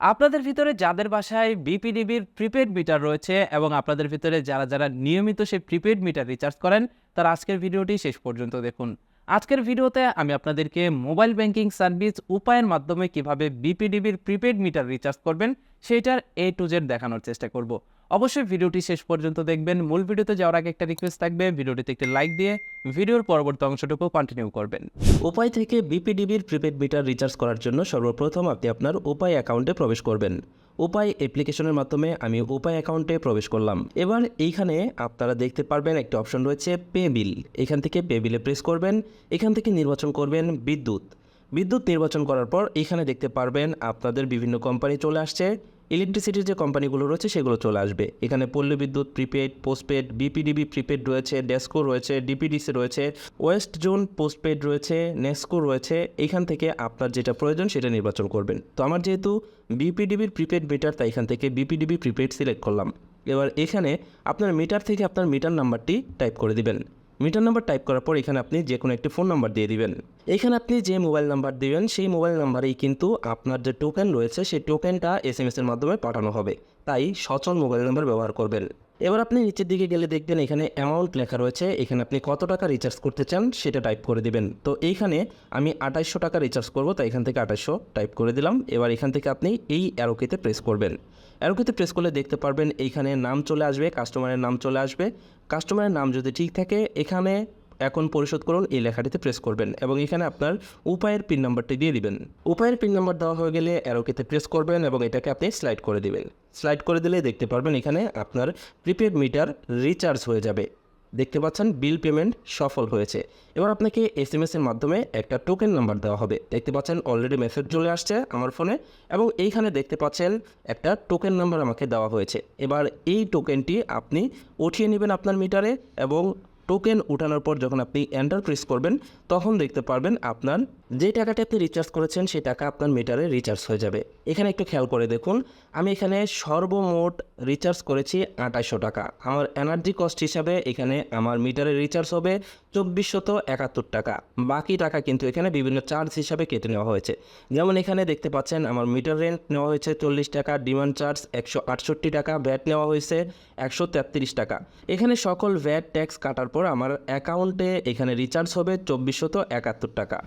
আপনাদের ভিতরে যাদের বাসায় বিপিডিবির প্রিপেড মিটার রয়েছে এবং আপনাদের ভিতরে যারা যারা নিয়মিত সেই প্রিপেড মিটার রিচার্জ করেন, তার আজকের ভিডিওটি শেষ পর্যন্ত দেখুন। আজকের ভিডিওতে আমি আপনাদেরকে মোবাইল ব্যাংকিং সার্ভিস উপায়ের মাধ্যমে কীভাবে বিপিডিবির প্রিপেড মিটার রিচার্জ করবেন সেটার এ টু জেড দেখানোর চেষ্টা করব। অবশ্যই ভিডিওটি শেষ পর্যন্ত দেখবেন। মূল ভিডিওতে যাওয়ার আগে একটা রিকোয়েস্ট থাকবে। ভিডিওটিতে একটি লাইক দিয়ে ভিডিওর পরবর্তী অংশটুকু কন্টিনিউ করবেন। উপায় থেকে বিপিডিবির প্রিপেড মিটার রিচার্জ করার জন্য সর্বপ্রথম আপনি আপনার উপায় অ্যাকাউন্টে প্রবেশ করবেন। উপায় অ্যাপ্লিকেশনের মাধ্যমে আমি উপায় অ্যাকাউন্টে প্রবেশ করলাম। এবার এইখানে আপনারা দেখতে পারবেন একটা অপশন রয়েছে পে বিল এখান থেকে পে বিলে প্রেস করবেন। এখান থেকে নির্বাচন করবেন বিদ্যুৎ। বিদ্যুৎ নির্বাচন করার পর এখানে দেখতে পারবেন আপনাদের বিভিন্ন কোম্পানি চলে আসছে। ইলেকট্রিসিটির যে কোম্পানিগুলো রয়েছে, সেগুলো চলে আসবে। এখানে পল্লী বিদ্যুৎ প্রিপেড পোস্টপেড বিপিডিবি প্রিপেড রয়েছে ডেস্কো রয়েছে ডিপিডিসি রয়েছে ওয়েস্ট জোন পোস্টপেড রয়েছে নেস্কো রয়েছে। এখান থেকে আপনার যেটা প্রয়োজন, সেটা নির্বাচন করবেন। তো আমার যেহেতু বিপিডিবির প্রিপেড মিটার তাই এখান থেকে বিপিডিবি প্রিপেড সিলেক্ট করলাম। এবার এখানে আপনার মিটার থেকে আপনার মিটার নাম্বারটি টাইপ করে দিবেন। মিটার নাম্বার টাইপ করার পর এখানে আপনি যে কোনো একটি ফোন নাম্বার দিয়ে দিবেন। এখানে আপনি যে মোবাইল নাম্বার দিবেন, সেই মোবাইল নাম্বারেই কিন্তু আপনার যে টোকেন রয়েছে, সেই টোকেনটা এস এম এসের মাধ্যমে পাঠানো হবে। তাই সচল মোবাইল নাম্বার ব্যবহার করবেন। এবার আপনি নিচের দিকে গেলে দেখবেন এখানে অ্যামাউন্ট লেখা রয়েছে। এখানে আপনি কত টাকা রিচার্জ করতে চান সেটা টাইপ করে দিবেন। তো এইখানে আমি আঠাইশশো টাকা রিচার্জ করব, তাই এখান থেকে আঠাইশশো টাইপ করে দিলাম। এবার এখান থেকে আপনি এই অ্যারোকেতে প্রেস করবেন। অ্যারোকেতে প্রেস করলে দেখতে পারবেন এইখানে নাম চলে আসবে কাস্টমারের নাম চলে আসবে। কাস্টমারের নাম যদি ঠিক থাকে, এখানে এখন পরিশোধ করুন, এই লেখাটিতে প্রেস করবেন এবং এখানে আপনার উপায়ের পিন নাম্বারটি দিয়ে দিবেন। উপায়ের পিন নাম্বার দেওয়া হয়ে গেলে অ্যারোকেতে প্রেস করবেন এবং এটাকে আপনি স্লাইড করে দিবেন। স্লাইড করে দিলে দেখতে পারবেন এখানে আপনার প্রিপেড মিটার রিচার্জ হয়ে যাবে। দেখতে পাচ্ছেন বিল পেমেন্ট সফল হয়েছে। এবার আপনাকে এস এম এর মাধ্যমে একটা টোকেন নাম্বার দেওয়া হবে। দেখতে পাচ্ছেন অলরেডি মেসেজ চলে আসছে আমার ফোনে এবং এইখানে দেখতে পাচ্ছেন, একটা টোকেন নাম্বার আমাকে দেওয়া হয়েছে। এবার এই টোকেনটি আপনি উঠিয়ে নেবেন আপনার মিটারে এবং টোকেন উঠানোর পর যখন আপনি এন্টার প্রেস করবেন, তখন দেখতে পারবেন আপনার যে টাকাটি আপনি রিচার্জ করেছেন, সেই টাকা আপনার মিটারে রিচার্জ হয়ে যাবে। এখানে একটু খেয়াল করে দেখুন, আমি এখানে সর্বমোট রিচার্জ করেছি আঠাশশো টাকা। আমার এনার্জি কস্ট হিসাবে এখানে আমার মিটারে রিচার্জ হবে চব্বিশশত একাত্তর টাকা। বাকি টাকা কিন্তু এখানে বিভিন্ন চার্জ হিসাবে কেটে নেওয়া হয়েছে। যেমন এখানে দেখতে পাচ্ছেন, আমার মিটার রেন্ট নেওয়া হয়েছে চল্লিশ টাকা ডিমান্ড চার্জ একশো আটষট্টি টাকা ভ্যাট নেওয়া হয়েছে একশো তেত্রিশ টাকা। এখানে সকল ভ্যাট ট্যাক্স কাটার পর আমার অ্যাকাউন্টে এখানে রিচার্জ হবে চব্বিশশত একাত্তর টাকা।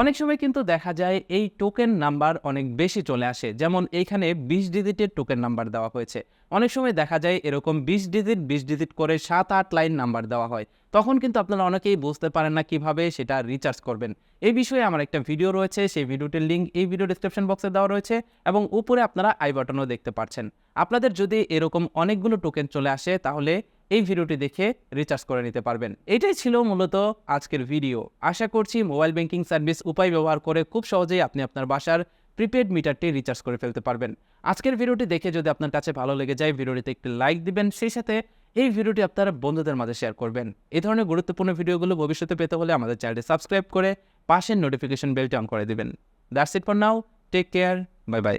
অনেক সময় কিন্তু দেখা যায় এই টোকেন নাম্বার অনেক বেশি চলে আসে, যেমন এইখানে বিশ ডিজিটের টোকেন নাম্বার দেওয়া হয়েছে। অনেক সময় দেখা যায় এরকম বিশ ডিজিট বিশ ডিজিট করে সাত আট লাইন নাম্বার দেওয়া হয়। তখন কিন্তু আপনারা অনেকেই বুঝতে পারেন না কীভাবে সেটা রিচার্জ করবেন। এই বিষয়ে আমার একটা ভিডিও রয়েছে, সেই ভিডিওটির লিঙ্ক এই ভিডিও ডিসক্রিপশন বক্সে দেওয়া রয়েছে এবং উপরে আপনারা আই বাটনও দেখতে পাচ্ছেন আপনাদের যদি এরকম অনেকগুলো টোকেন চলে আসে তাহলে এই ভিডিওটি দেখে রিচার্জ করে নিতে পারবেন। এটাই ছিল মূলত আজকের ভিডিও আশা করছি মোবাইল ব্যাংকিং সার্ভিস উপায় ব্যবহার করে খুব সহজেই আপনি আপনার বাসার প্রিপেড মিটারটি রিচার্জ করে ফেলতে পারবেন। আজকের ভিডিওটি দেখে যদি আপনার কাছে ভালো লেগে যায় ভিডিওটিতে একটি লাইক দিবেন, সেই সাথে এই ভিডিওটি আপনারা বন্ধুদের মাঝে শেয়ার করবেন। এই ধরনের গুরুত্বপূর্ণ ভিডিওগুলো ভবিষ্যতে পেতে হলে আমাদের চ্যানেলটি সাবস্ক্রাইব করে পাশের নোটিফিকেশন বেলটি অন করে দেবেন। That's it for now take care bye bye